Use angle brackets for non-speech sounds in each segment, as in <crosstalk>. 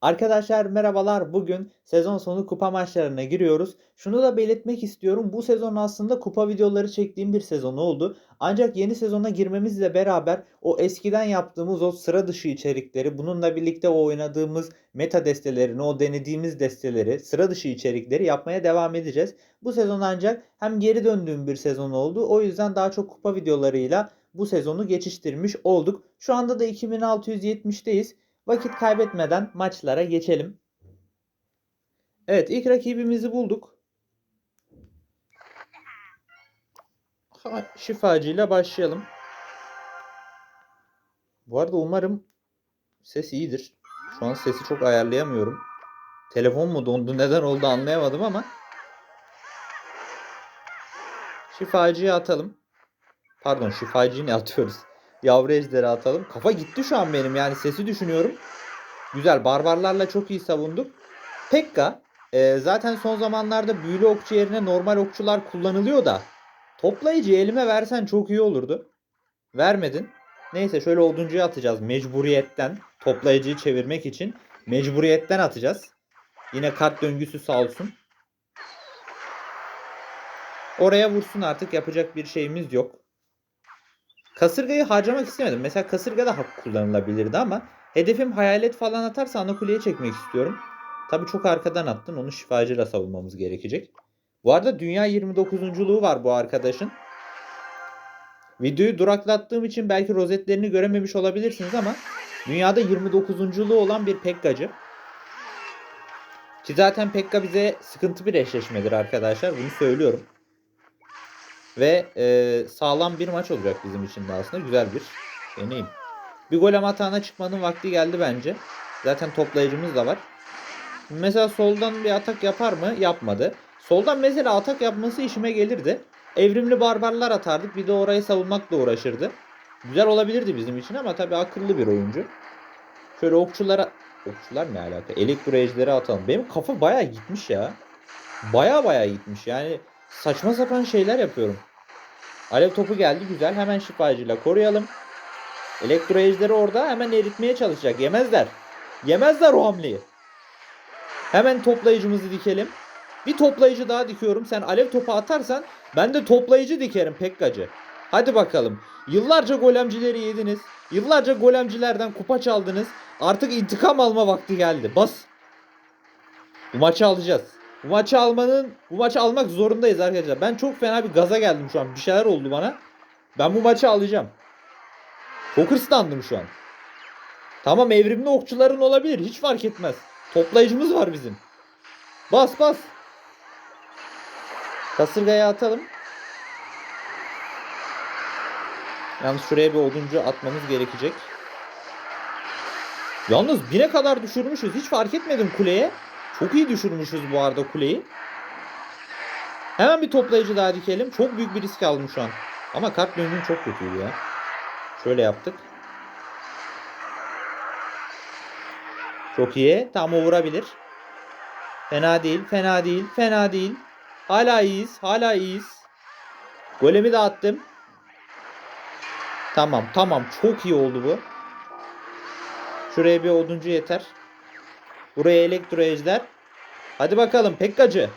Arkadaşlar merhabalar. Bugün sezon sonu kupa maçlarına giriyoruz. Şunu da belirtmek istiyorum. Bu sezon aslında kupa videoları çektiğim bir sezon oldu. Ancak yeni sezona girmemizle beraber o eskiden yaptığımız o sıra dışı içerikleri, bununla birlikte o oynadığımız meta destelerini, o denediğimiz desteleri, sıra dışı içerikleri yapmaya devam edeceğiz. Bu sezon ancak hem geri döndüğüm bir sezon oldu. O yüzden daha çok kupa videolarıyla bu sezonu geçiştirmiş olduk. Şu anda da 2670'teyiz. Vakit kaybetmeden maçlara geçelim. Evet ilk rakibimizi bulduk. Ha, şifacıyla başlayalım. Bu arada umarım ses iyidir. Şu an sesi çok ayarlayamıyorum. Telefon mu dondu neden oldu anlayamadım ama. Şifacıyı atalım. Pardon şifacıyı ne atıyoruz? Yavru ejderi atalım. Kafa gitti şu an benim yani sesi düşünüyorum. Güzel barbarlarla çok iyi savunduk. Pekka e, zaten son zamanlarda büyülü okçu yerine normal okçular kullanılıyor da toplayıcı elime versen çok iyi olurdu. Vermedin. Neyse şöyle oduncuyu atacağız mecburiyetten. Toplayıcıyı çevirmek için mecburiyetten atacağız. Yine kart döngüsü sağ olsun. Oraya vursun artık yapacak bir şeyimiz yok. Kasırgayı harcamak istemedim. Mesela kasırga da kullanılabilirdi ama hedefim hayalet falan atarsa ana kuleye çekmek istiyorum. Tabi çok arkadan attın. Onu şifacıyla savunmamız gerekecek. Bu arada dünya 29'unculuğu var bu arkadaşın. Videoyu duraklattığım için belki rozetlerini görememiş olabilirsiniz ama dünyada 29'unculuğu olan bir Pekkacı. Ki zaten Pekka bize sıkıntı bir eşleşmedir arkadaşlar. Bunu söylüyorum. Ve e, sağlam bir maç olacak bizim için de aslında. Güzel bir deneyim. Bir golem hatana çıkmanın vakti geldi bence. Zaten toplayıcımız da var. Mesela soldan bir atak yapar mı? Yapmadı. Soldan mesela atak yapması işime gelirdi. Evrimli barbarlar atardık. Bir de orayı savunmakla uğraşırdı. Güzel olabilirdi bizim için ama tabii akıllı bir oyuncu. Şöyle okçulara... Okçular ne alaka? Elektro ejderi atalım. Benim kafa baya gitmiş ya. Baya baya gitmiş. Yani saçma sapan şeyler yapıyorum. Alev topu geldi güzel. Hemen şifacıyla koruyalım. Elektro ejderi orada hemen eritmeye çalışacak. Yemezler. Yemezler o hamleyi. Hemen toplayıcımızı dikelim. Bir toplayıcı daha dikiyorum. Sen alev topu atarsan ben de toplayıcı dikerim Pekkacı. Hadi bakalım. Yıllarca golemcileri yediniz. Yıllarca golemcilerden kupa çaldınız. Artık intikam alma vakti geldi. Bas. Bu maçı alacağız. Bu maçı almanın, bu maçı almak zorundayız arkadaşlar. Ben çok fena bir gaza geldim şu an. Bir şeyler oldu bana. Ben bu maçı alacağım. Çok şu an. Tamam evrimli okçuların olabilir. Hiç fark etmez. Toplayıcımız var bizim. Bas bas. Kasırgaya atalım. Yalnız şuraya bir oduncu atmamız gerekecek. Yalnız bine kadar düşürmüşüz. Hiç fark etmedim kuleye. Çok iyi düşürmüşüz bu arada kuleyi. Hemen bir toplayıcı daha dikelim. Çok büyük bir risk aldım şu an. Ama kart döngüm çok kötüydü ya. Şöyle yaptık. Çok iyi. Tam vurabilir. Fena değil. Fena değil. Fena değil. Hala iyiyiz. Hala iyiyiz. Golemi de attım. Tamam. Tamam. Çok iyi oldu bu. Şuraya bir oduncu yeter. Buraya elektro ejder. Hadi bakalım Pekkacı.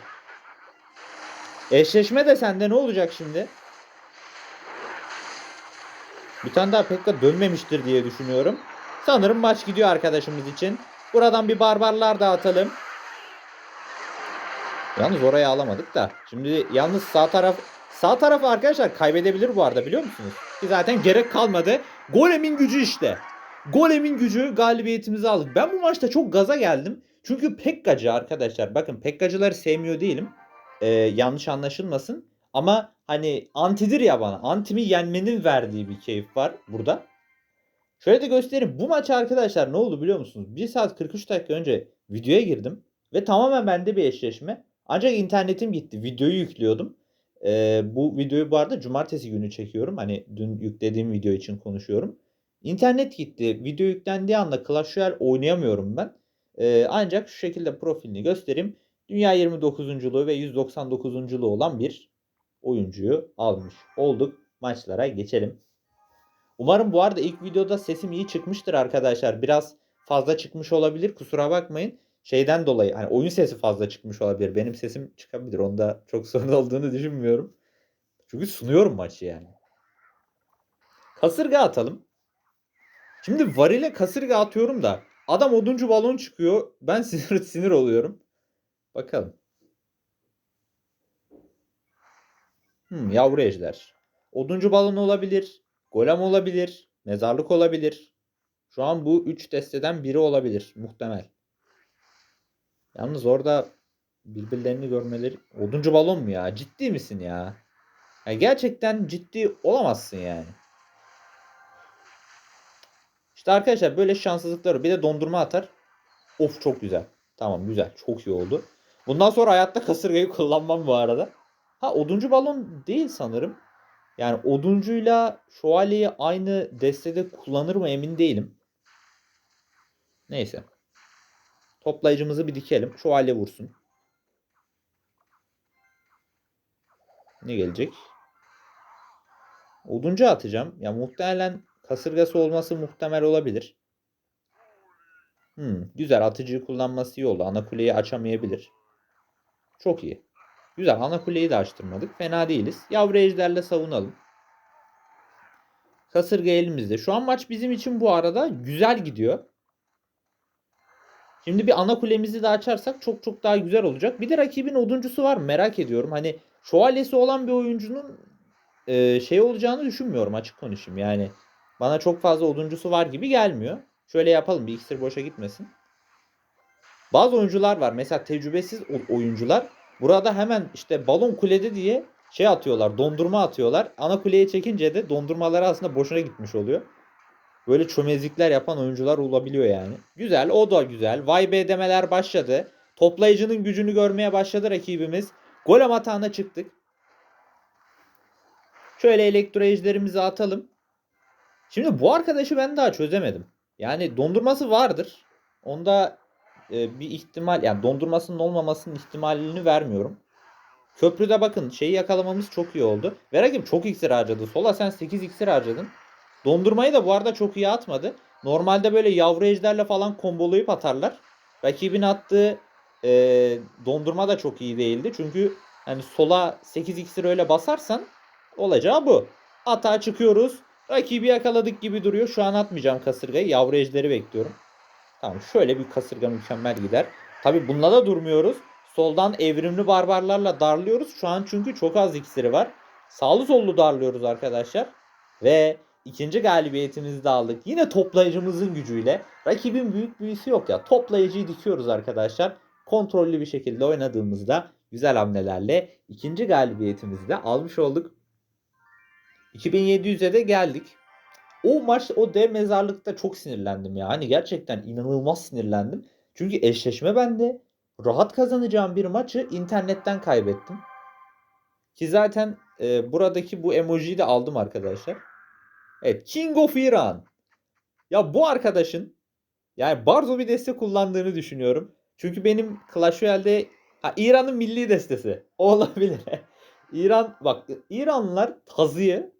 Eşleşme de sende ne olacak şimdi? Bir tane daha Pekka dönmemiştir diye düşünüyorum. Sanırım maç gidiyor arkadaşımız için. Buradan bir barbarlar da atalım. Yalnız orayı alamadık da. Şimdi yalnız sağ taraf sağ tarafı arkadaşlar kaybedebilir bu arada biliyor musunuz? Ki zaten gerek kalmadı. Golem'in gücü işte. Golem'in gücü galibiyetimizi aldık. Ben bu maçta çok gaza geldim. Çünkü Pekkacı arkadaşlar. Bakın Pekkacıları sevmiyor değilim. Ee, yanlış anlaşılmasın. Ama hani antidir ya bana. Antimi yenmenin verdiği bir keyif var burada. Şöyle de göstereyim. Bu maç arkadaşlar ne oldu biliyor musunuz? 1 saat 43 dakika önce videoya girdim. Ve tamamen bende bir eşleşme. Ancak internetim gitti. Videoyu yüklüyordum. Ee, bu videoyu bu arada cumartesi günü çekiyorum. Hani dün yüklediğim video için konuşuyorum. İnternet gitti. Video yüklendiği anda Clash Royale oynayamıyorum ben. Ee, ancak şu şekilde profilini göstereyim. Dünya 29'unculuğu ve 199'unculuğu olan bir oyuncuyu almış olduk. Maçlara geçelim. Umarım bu arada ilk videoda sesim iyi çıkmıştır arkadaşlar. Biraz fazla çıkmış olabilir. Kusura bakmayın. Şeyden dolayı hani oyun sesi fazla çıkmış olabilir. Benim sesim çıkabilir. Onda çok <laughs> sorun olduğunu düşünmüyorum. Çünkü sunuyorum maçı yani. Kasırga atalım. Şimdi varile kasırga atıyorum da adam oduncu balon çıkıyor. Ben <laughs> sinir sinir oluyorum. Bakalım. Hmm, yavru ejder. Oduncu balon olabilir. Golem olabilir. Mezarlık olabilir. Şu an bu 3 desteden biri olabilir. Muhtemel. Yalnız orada birbirlerini görmeleri... Oduncu balon mu ya? Ciddi misin ya? ya gerçekten ciddi olamazsın yani. İşte arkadaşlar böyle şanssızlıkları bir de dondurma atar. Of çok güzel. Tamam güzel. Çok iyi oldu. Bundan sonra hayatta kasırgayı kullanmam bu arada. Ha oduncu balon değil sanırım. Yani oduncuyla şövalyeyi aynı destede kullanır mı emin değilim. Neyse. Toplayıcımızı bir dikelim. Şövalye vursun. Ne gelecek? Oduncu atacağım. Ya muhtemelen kasırgası olması muhtemel olabilir. Hmm, güzel atıcıyı kullanması iyi oldu. Ana kuleyi açamayabilir. Çok iyi. Güzel ana kuleyi de açtırmadık. Fena değiliz. Yavru ejderle savunalım. Kasırga elimizde. Şu an maç bizim için bu arada güzel gidiyor. Şimdi bir ana kulemizi de açarsak çok çok daha güzel olacak. Bir de rakibin oduncusu var merak ediyorum. Hani şövalyesi olan bir oyuncunun e, şey olacağını düşünmüyorum açık konuşayım. Yani bana çok fazla oduncusu var gibi gelmiyor. Şöyle yapalım bir iksir boşa gitmesin. Bazı oyuncular var. Mesela tecrübesiz oyuncular burada hemen işte balon kulede diye şey atıyorlar. Dondurma atıyorlar. Ana kuleye çekince de dondurmaları aslında boşuna gitmiş oluyor. Böyle çömezlikler yapan oyuncular olabiliyor yani. Güzel o da güzel. Vay be demeler başladı. Toplayıcının gücünü görmeye başladı rakibimiz. Golem hatağına çıktık. Şöyle elektro atalım. Şimdi bu arkadaşı ben daha çözemedim. Yani dondurması vardır. Onda e, bir ihtimal yani dondurmasının olmamasının ihtimalini vermiyorum. Köprüde bakın şeyi yakalamamız çok iyi oldu. Ve rakip çok iksir harcadı. Sola sen 8 iksir harcadın. Dondurmayı da bu arada çok iyi atmadı. Normalde böyle yavru ejderle falan kombolayıp atarlar. Rakibin attığı e, dondurma da çok iyi değildi. Çünkü hani sola 8 iksir öyle basarsan olacağı bu. Atağa çıkıyoruz. Rakibi yakaladık gibi duruyor. Şu an atmayacağım kasırgayı. Yavru ejderi bekliyorum. Tamam şöyle bir kasırga mükemmel gider. Tabi bununla da durmuyoruz. Soldan evrimli barbarlarla darlıyoruz. Şu an çünkü çok az iksiri var. Sağlı sollu darlıyoruz arkadaşlar. Ve ikinci galibiyetimizi de aldık. Yine toplayıcımızın gücüyle. Rakibin büyük büyüsü yok ya. Toplayıcıyı dikiyoruz arkadaşlar. Kontrollü bir şekilde oynadığımızda güzel hamlelerle ikinci galibiyetimizi de almış olduk. 2700'e de geldik. O maç o dev mezarlıkta çok sinirlendim ya. Hani gerçekten inanılmaz sinirlendim. Çünkü eşleşme bende. Rahat kazanacağım bir maçı internetten kaybettim. Ki zaten e, buradaki bu emojiyi de aldım arkadaşlar. Evet King of Iran. Ya bu arkadaşın yani Barzo bir deste kullandığını düşünüyorum. Çünkü benim Clash Royale'de İran'ın milli destesi. Olabilir. <laughs> İran bak İranlılar tazıyı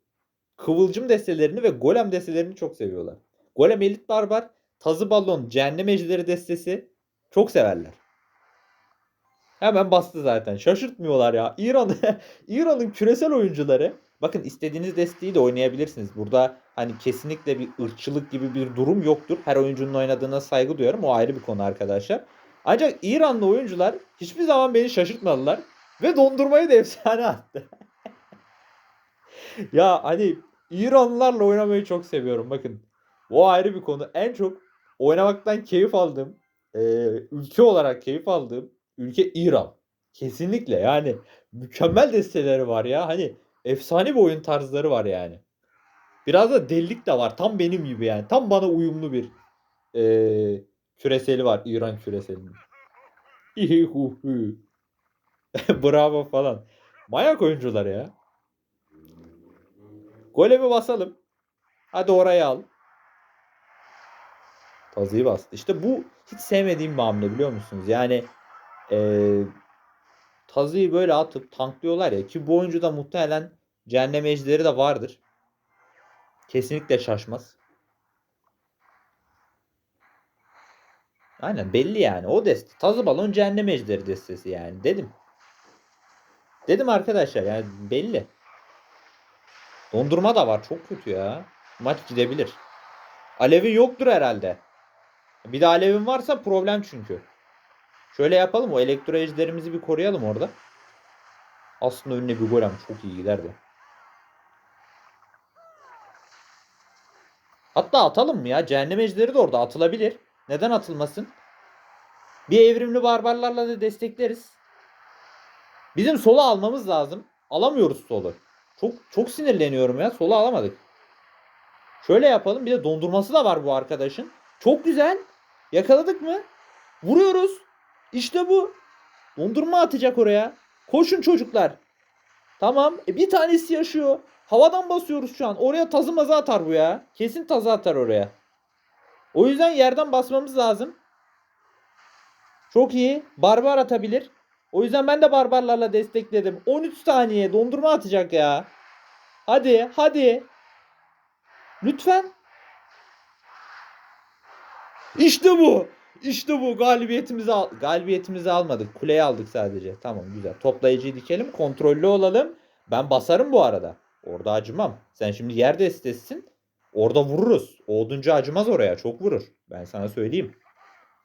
kıvılcım destelerini ve golem destelerini çok seviyorlar. Golem elit barbar, tazı balon, cehennem ejderi destesi çok severler. Hemen bastı zaten. Şaşırtmıyorlar ya. İran <laughs> İran'ın küresel oyuncuları bakın istediğiniz desteği de oynayabilirsiniz. Burada hani kesinlikle bir ırkçılık gibi bir durum yoktur. Her oyuncunun oynadığına saygı duyarım. O ayrı bir konu arkadaşlar. Ancak İranlı oyuncular hiçbir zaman beni şaşırtmadılar ve dondurmayı da efsane attı. <laughs> ya hani İranlılarla oynamayı çok seviyorum. Bakın o ayrı bir konu. En çok oynamaktan keyif aldığım, e, ülke olarak keyif aldığım ülke İran. Kesinlikle yani mükemmel desteleri var ya. Hani efsane bir oyun tarzları var yani. Biraz da delilik de var. Tam benim gibi yani. Tam bana uyumlu bir e, küreseli var. İran küreselinin. <laughs> <laughs> Bravo falan. Mayak oyuncular ya. Golemi basalım. Hadi oraya al. Tazıyı bastı. İşte bu hiç sevmediğim bir hamle biliyor musunuz? Yani ee, Tazıyı böyle atıp tanklıyorlar ya ki bu oyuncuda muhtemelen cehennem ejderi de vardır. Kesinlikle şaşmaz. Aynen belli yani. O deste. Tazı balon cehennem ejderi destesi yani. Dedim. Dedim arkadaşlar yani belli. Dondurma da var. Çok kötü ya. Maç gidebilir. Alevi yoktur herhalde. Bir de alevin varsa problem çünkü. Şöyle yapalım o elektro bir koruyalım orada. Aslında önüne bir golem çok iyi giderdi. Hatta atalım mı ya? Cehennem ejderi de orada atılabilir. Neden atılmasın? Bir evrimli barbarlarla da destekleriz. Bizim solu almamız lazım. Alamıyoruz solu. Çok çok sinirleniyorum ya. Solu alamadık. Şöyle yapalım. Bir de dondurması da var bu arkadaşın. Çok güzel. Yakaladık mı? Vuruyoruz. İşte bu. Dondurma atacak oraya. Koşun çocuklar. Tamam. E bir tanesi yaşıyor. Havadan basıyoruz şu an. Oraya tazı mazı atar bu ya. Kesin tazı atar oraya. O yüzden yerden basmamız lazım. Çok iyi. Barbar atabilir. O yüzden ben de barbarlarla destekledim. 13 saniye dondurma atacak ya. Hadi hadi. Lütfen. İşte bu. İşte bu. Galibiyetimizi al galibiyetimizi almadık. Kuleyi aldık sadece. Tamam güzel. Toplayıcıyı dikelim. Kontrollü olalım. Ben basarım bu arada. Orada acımam. Sen şimdi yer destesin. Orada vururuz. Oduncu acımaz oraya. Çok vurur. Ben sana söyleyeyim.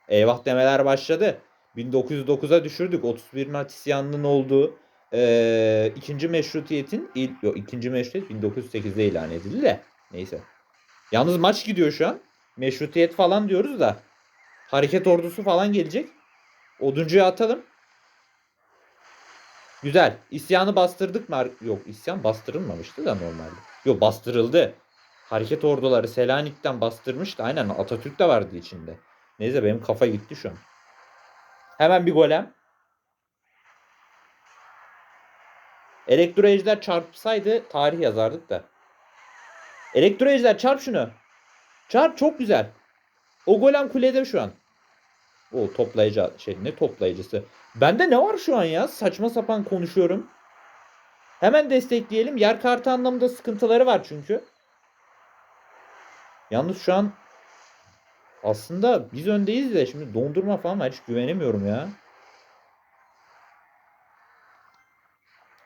Eyvah demeler başladı. 1909'a düşürdük. 31 Mart isyanının olduğu eee, ikinci meşrutiyetin ilk yok ikinci meşrutiyet 1908'de ilan edildi de. Neyse. Yalnız maç gidiyor şu an. Meşrutiyet falan diyoruz da. Hareket ordusu falan gelecek. Oduncuya atalım. Güzel. İsyanı bastırdık mı? Yok isyan bastırılmamıştı da normalde. Yok bastırıldı. Hareket orduları Selanik'ten bastırmıştı. Aynen Atatürk de vardı içinde. Neyse benim kafa gitti şu an. Hemen bir golem. Elektro ejder çarpsaydı tarih yazardık da. Elektro ejder çarp şunu. Çarp çok güzel. O golem kulede şu an. O toplayıcı şey ne toplayıcısı. Bende ne var şu an ya? Saçma sapan konuşuyorum. Hemen destekleyelim. Yer kartı anlamında sıkıntıları var çünkü. Yalnız şu an aslında biz öndeyiz de şimdi dondurma falan var. Hiç güvenemiyorum ya.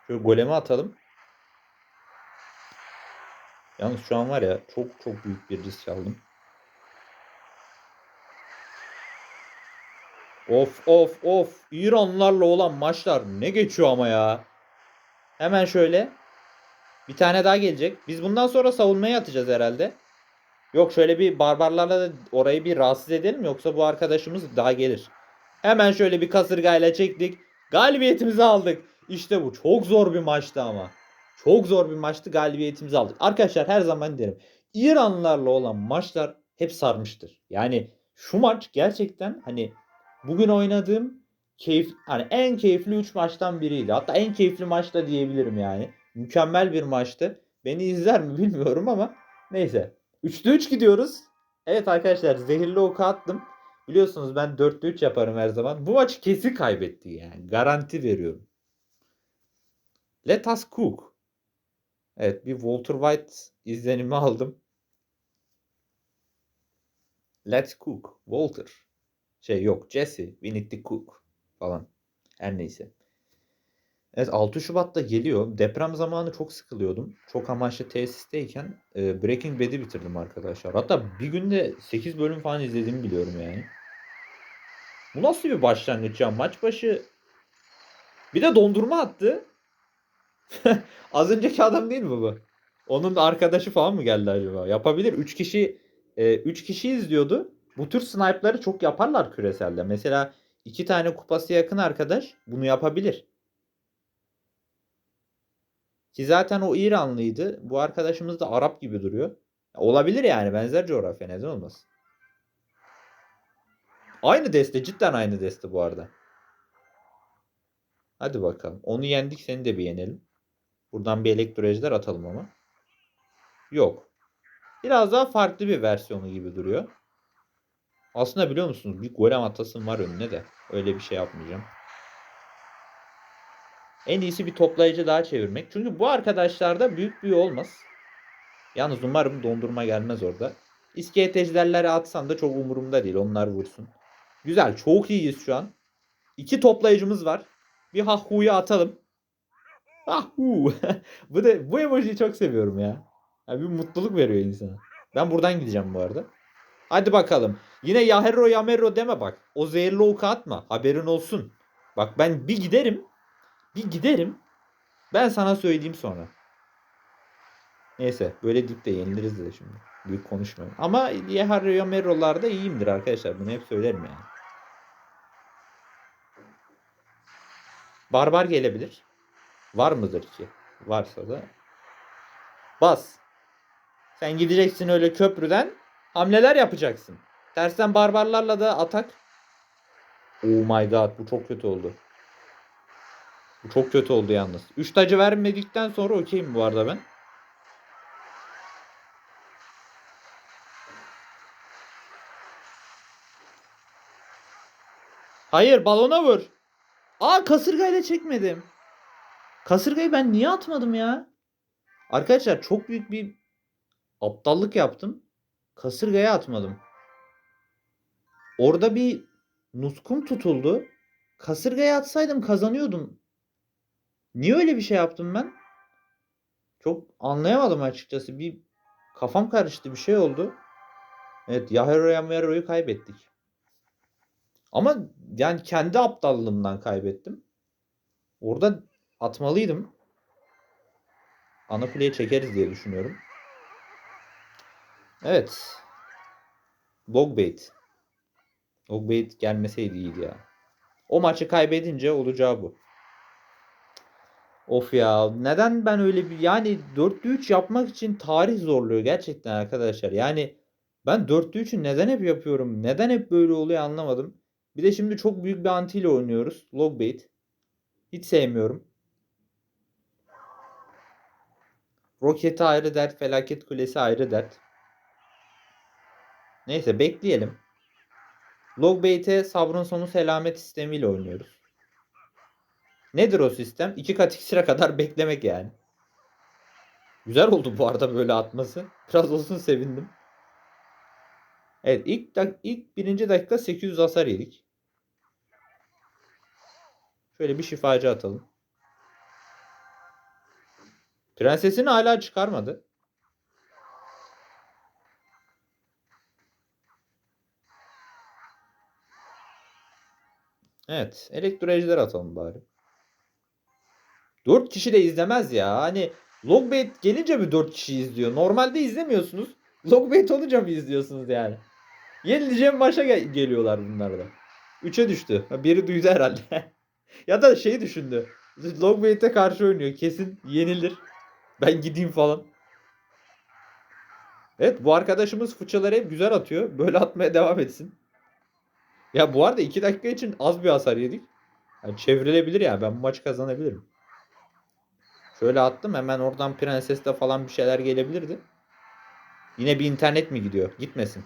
Şöyle golemi atalım. Yalnız şu an var ya çok çok büyük bir risk aldım. Of of of. İranlarla olan maçlar ne geçiyor ama ya. Hemen şöyle. Bir tane daha gelecek. Biz bundan sonra savunmaya atacağız herhalde. Yok şöyle bir barbarlarla da orayı bir rahatsız edelim yoksa bu arkadaşımız daha gelir. Hemen şöyle bir kasırgayla çektik. Galibiyetimizi aldık. İşte bu. Çok zor bir maçtı ama. Çok zor bir maçtı. Galibiyetimizi aldık. Arkadaşlar her zaman derim. İranlılarla olan maçlar hep sarmıştır. Yani şu maç gerçekten hani bugün oynadığım keyif hani en keyifli 3 maçtan biriydi. Hatta en keyifli maç da diyebilirim yani. Mükemmel bir maçtı. Beni izler mi bilmiyorum ama neyse. 3'te 3 gidiyoruz. Evet arkadaşlar zehirli oku attım. Biliyorsunuz ben 4'te 3 yaparım her zaman. Bu maçı kesin kaybetti yani. Garanti veriyorum. Let us cook. Evet bir Walter White izlenimi aldım. Let's cook. Walter. Şey yok Jesse. We need to cook. Falan. Her neyse. Evet 6 Şubat'ta geliyor. Deprem zamanı çok sıkılıyordum. Çok amaçlı tesisteyken e, Breaking Bad'i bitirdim arkadaşlar. Hatta bir günde 8 bölüm falan izlediğimi biliyorum yani. Bu nasıl bir başlangıç ya? Maç başı bir de dondurma attı. <laughs> Az önceki adam değil mi bu? Onun arkadaşı falan mı geldi acaba? Yapabilir. 3 kişi 3 kişi izliyordu. Bu tür sniper'ları çok yaparlar küreselde. Mesela iki tane kupası yakın arkadaş bunu yapabilir. Ki zaten o İranlıydı. Bu arkadaşımız da Arap gibi duruyor. Olabilir yani benzer coğrafya neden olmaz. Aynı deste cidden aynı deste bu arada. Hadi bakalım. Onu yendik seni de bir yenelim. Buradan bir elektrojler atalım ama. Yok. Biraz daha farklı bir versiyonu gibi duruyor. Aslında biliyor musunuz bir golem atasım var önüne de. Öyle bir şey yapmayacağım. En iyisi bir toplayıcı daha çevirmek. Çünkü bu arkadaşlarda büyük büyü olmaz. Yalnız umarım dondurma gelmez orada. İskelet atsan da çok umurumda değil. Onlar vursun. Güzel. Çok iyiyiz şu an. İki toplayıcımız var. Bir Hahu'yu atalım. Hahu. <laughs> bu da bu emojiyi çok seviyorum ya. ya. Bir mutluluk veriyor insana. Ben buradan gideceğim bu arada. Hadi bakalım. Yine Yahero Yamero deme bak. O zehirli oku atma. Haberin olsun. Bak ben bir giderim. Bir giderim. Ben sana söyleyeyim sonra. Neyse böyle dip de yeniliriz de şimdi. Büyük konuşmuyorum. Ama Yahero Yamero'larda iyiyimdir arkadaşlar. Bunu hep söylerim yani. Barbar gelebilir. Var mıdır ki? Varsa da. Bas. Sen gideceksin öyle köprüden. Hamleler yapacaksın. Tersten barbarlarla da atak. Oh my god bu çok kötü oldu. Bu çok kötü oldu yalnız. 3 tacı vermedikten sonra okeyim bu arada ben. Hayır balona vur. Aa kasırgayla çekmedim. Kasırgayı ben niye atmadım ya? Arkadaşlar çok büyük bir aptallık yaptım. Kasırgaya atmadım. Orada bir nutkum tutuldu. Kasırgaya atsaydım kazanıyordum. Niye öyle bir şey yaptım ben? Çok anlayamadım açıkçası. Bir kafam karıştı bir şey oldu. Evet Yahero Yamero'yu kaybettik. Ama yani kendi aptallığımdan kaybettim. Orada atmalıydım. Ana kuleye çekeriz diye düşünüyorum. Evet. Logbait. Logbait gelmeseydi iyiydi ya. O maçı kaybedince olacağı bu. Of ya neden ben öyle bir yani 4'lü 3 yapmak için tarih zorluyor gerçekten arkadaşlar. Yani ben 4'lü 3'ü neden hep yapıyorum? Neden hep böyle oluyor anlamadım. Bir de şimdi çok büyük bir anti ile oynuyoruz. Logbait. Hiç sevmiyorum. Roketi ayrı dert, felaket kulesi ayrı dert. Neyse bekleyelim. Logbait'e sabrın sonu selamet sistemiyle oynuyoruz. Nedir o sistem? İki kat iksire kadar beklemek yani. Güzel oldu bu arada böyle atması. Biraz olsun sevindim. Evet ilk, ilk birinci dakika 800 hasar yedik. Şöyle bir şifacı atalım. Prensesini hala çıkarmadı. Evet. Elektro ejder atalım bari. 4 kişi de izlemez ya. Hani Logbait gelince mi 4 kişi izliyor? Normalde izlemiyorsunuz. <laughs> Logbait olunca mı izliyorsunuz yani? Yenileceğim maça gel- geliyorlar bunlar da. 3'e düştü. Biri duydu herhalde. <laughs> ya da şey düşündü. <laughs> Logbait'e karşı oynuyor. Kesin yenilir. Ben gideyim falan. Evet bu arkadaşımız fıçaları hep güzel atıyor. Böyle atmaya devam etsin. Ya bu arada 2 dakika için az bir hasar yedik. Yani çevrilebilir ya. Ben bu maçı kazanabilirim. Şöyle attım. Hemen oradan prensesle falan bir şeyler gelebilirdi. Yine bir internet mi gidiyor? Gitmesin.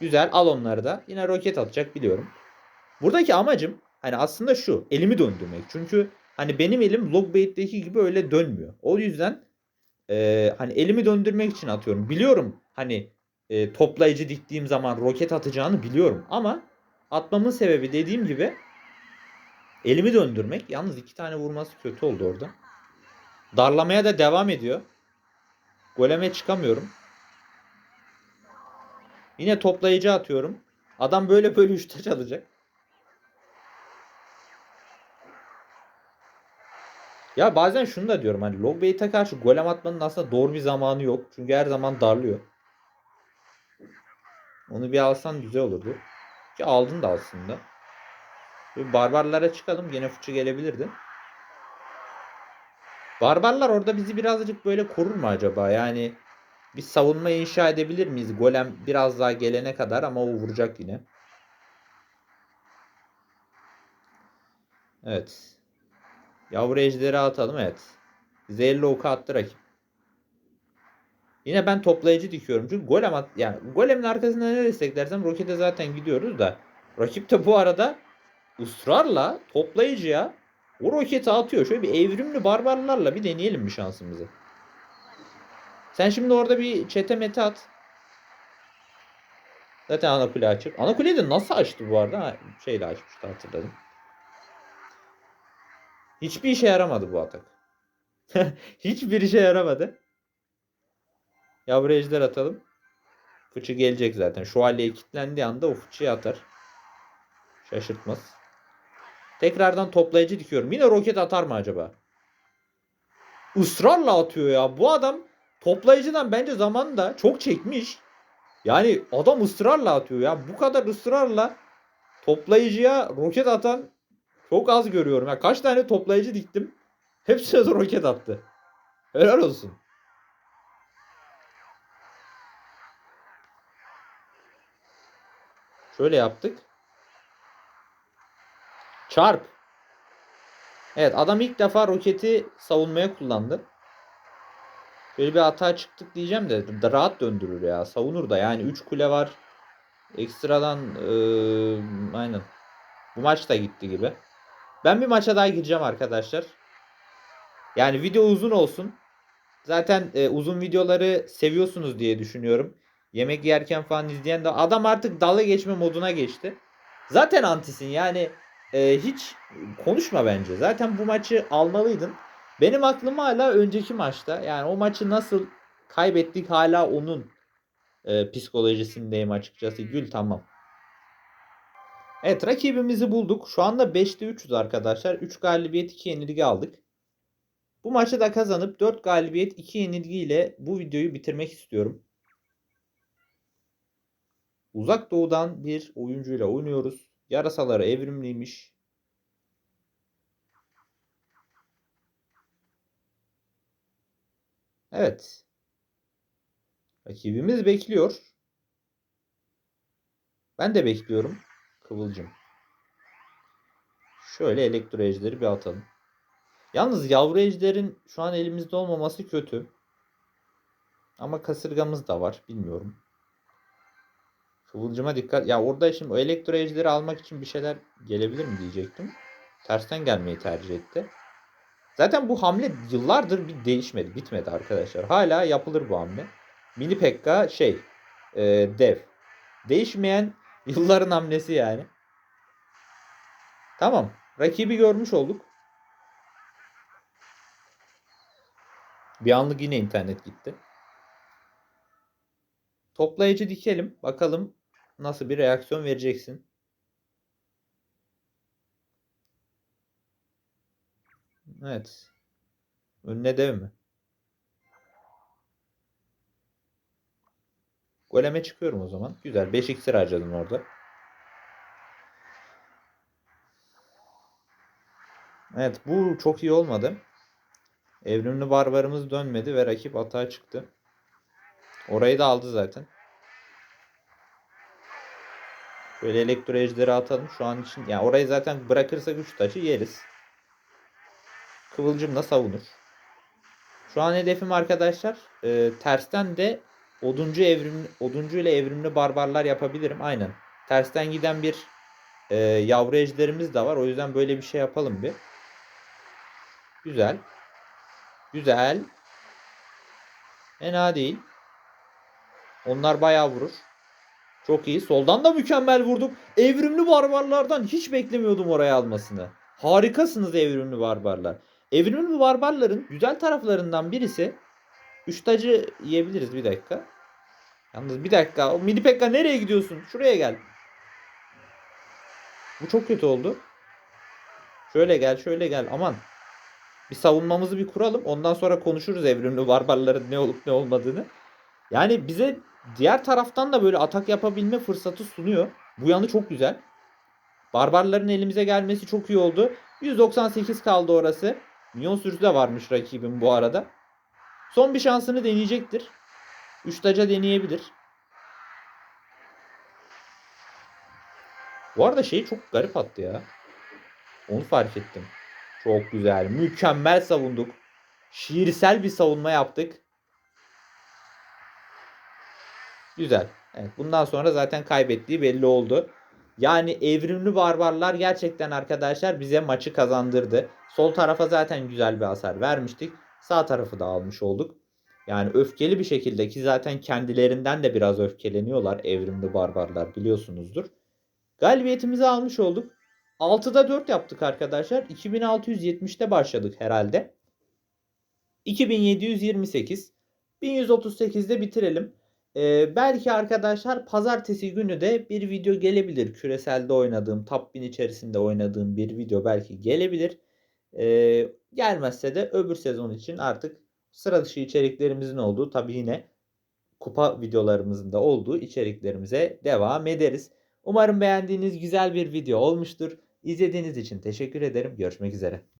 Güzel. Al onları da. Yine roket atacak biliyorum. Buradaki amacım hani aslında şu. Elimi döndürmek. Çünkü hani benim elim Logbait'teki gibi öyle dönmüyor. O yüzden e, hani elimi döndürmek için atıyorum. Biliyorum hani e, toplayıcı diktiğim zaman roket atacağını biliyorum. Ama atmamın sebebi dediğim gibi elimi döndürmek. Yalnız iki tane vurması kötü oldu orada. Darlamaya da devam ediyor. Goleme çıkamıyorum. Yine toplayıcı atıyorum. Adam böyle böyle 3 taç alacak. Ya bazen şunu da diyorum hani Logbait'e karşı golem atmanın aslında doğru bir zamanı yok. Çünkü her zaman darlıyor. Onu bir alsan güzel olurdu. Ki aldın da aslında. Bir barbarlara çıkalım. Gene fıçı gelebilirdi. Barbarlar orada bizi birazcık böyle korur mu acaba? Yani bir savunma inşa edebilir miyiz? Golem biraz daha gelene kadar ama o vuracak yine. Evet. Yavru ejderi atalım evet. Zehirli oku attı rakip. Yine ben toplayıcı dikiyorum. Çünkü golem at yani golemin arkasında ne desteklersem rokete zaten gidiyoruz da. Rakip de bu arada ısrarla toplayıcıya o roketi atıyor. Şöyle bir evrimli barbarlarla bir deneyelim bir şansımızı. Sen şimdi orada bir çete mete at. Zaten ana kule açık. Ana kuleyi de nasıl açtı bu arada? Ha, şeyle açmıştı hatırladım. Hiçbir işe yaramadı bu atak. <laughs> Hiçbir işe yaramadı. Yavru ejder atalım. Fıçı gelecek zaten. Şövalye kilitlendiği anda o fıçıyı atar. Şaşırtmaz. Tekrardan toplayıcı dikiyorum. Yine roket atar mı acaba? Israrla atıyor ya. Bu adam toplayıcıdan bence zamanında çok çekmiş. Yani adam ısrarla atıyor ya. Bu kadar ısrarla toplayıcıya roket atan çok az görüyorum. Ya kaç tane toplayıcı diktim. Hepsine de roket attı. Helal olsun. Şöyle yaptık. Çarp. Evet adam ilk defa roketi savunmaya kullandı. Böyle bir hata çıktık diyeceğim de rahat döndürür ya. Savunur da yani 3 kule var. Ekstradan eee, aynen. Bu maç da gitti gibi. Ben bir maça daha gireceğim arkadaşlar. Yani video uzun olsun. Zaten e, uzun videoları seviyorsunuz diye düşünüyorum. Yemek yerken falan izleyen de adam artık dalga geçme moduna geçti. Zaten antisin yani e, hiç konuşma bence. Zaten bu maçı almalıydın. Benim aklım hala önceki maçta. Yani o maçı nasıl kaybettik hala onun e, psikolojisindeyim açıkçası. Gül tamam. Evet rakibimizi bulduk. Şu anda 5'te 3'üz arkadaşlar. 3 galibiyet 2 yenilgi aldık. Bu maçı da kazanıp 4 galibiyet 2 yenilgiyle bu videoyu bitirmek istiyorum. Uzak doğudan bir oyuncuyla oynuyoruz. Yarasaları evrimliymiş. Evet. Rakibimiz bekliyor. Ben de bekliyorum. Kıvılcım. Şöyle elektro ejderi bir atalım. Yalnız yavru ejderin şu an elimizde olmaması kötü. Ama kasırgamız da var. Bilmiyorum. Kıvılcıma dikkat. Ya orada şimdi o elektro ejderi almak için bir şeyler gelebilir mi diyecektim. Tersten gelmeyi tercih etti. Zaten bu hamle yıllardır bir değişmedi. Bitmedi arkadaşlar. Hala yapılır bu hamle. Mini Pekka şey e, dev. Değişmeyen <laughs> yılların hamlesi yani. Tamam. Rakibi görmüş olduk. Bir anlık yine internet gitti. Toplayıcı dikelim. Bakalım nasıl bir reaksiyon vereceksin. Evet. Önüne dev mi? Goleme çıkıyorum o zaman. Güzel. 5 iksir harcadım orada. Evet bu çok iyi olmadı. Evrimli barbarımız dönmedi ve rakip atağa çıktı. Orayı da aldı zaten. Böyle elektro ejderi atalım. Şu an için yani orayı zaten bırakırsak 3 taçı yeriz. Kıvılcım savunur. Şu an hedefim arkadaşlar e, tersten de oduncu evrim oduncu ile evrimli barbarlar yapabilirim. Aynen. Tersten giden bir e, yavru ejderimiz de var. O yüzden böyle bir şey yapalım bir. Güzel. Güzel. Fena değil. Onlar bayağı vurur. Çok iyi. Soldan da mükemmel vurduk. Evrimli barbarlardan hiç beklemiyordum oraya almasını. Harikasınız evrimli barbarlar. Evrimli barbarların güzel taraflarından birisi 3 tacı yiyebiliriz bir dakika. Yalnız bir dakika. O mini pekka nereye gidiyorsun? Şuraya gel. Bu çok kötü oldu. Şöyle gel, şöyle gel. Aman. Bir savunmamızı bir kuralım. Ondan sonra konuşuruz evrimli barbarların ne olup ne olmadığını. Yani bize diğer taraftan da böyle atak yapabilme fırsatı sunuyor. Bu yanı çok güzel. Barbarların elimize gelmesi çok iyi oldu. 198 kaldı orası. Milyon sürüsü de varmış rakibim bu arada. Son bir şansını deneyecektir. 3 taca deneyebilir. Bu arada şey çok garip attı ya. Onu fark ettim. Çok güzel. Mükemmel savunduk. Şiirsel bir savunma yaptık. Güzel. Evet, bundan sonra zaten kaybettiği belli oldu. Yani evrimli barbarlar gerçekten arkadaşlar bize maçı kazandırdı. Sol tarafa zaten güzel bir hasar vermiştik. Sağ tarafı da almış olduk. Yani öfkeli bir şekilde ki zaten kendilerinden de biraz öfkeleniyorlar evrimli barbarlar biliyorsunuzdur. Galibiyetimizi almış olduk. 6'da 4 yaptık arkadaşlar. 2670'te başladık herhalde. 2728. 1138'de bitirelim. Ee, belki arkadaşlar pazartesi günü de bir video gelebilir. Küreselde oynadığım, Top 1000 içerisinde oynadığım bir video belki gelebilir. Ee, gelmezse de öbür sezon için artık sıra dışı içeriklerimizin olduğu tabii yine kupa videolarımızın da olduğu içeriklerimize devam ederiz. Umarım beğendiğiniz güzel bir video olmuştur. İzlediğiniz için teşekkür ederim. Görüşmek üzere.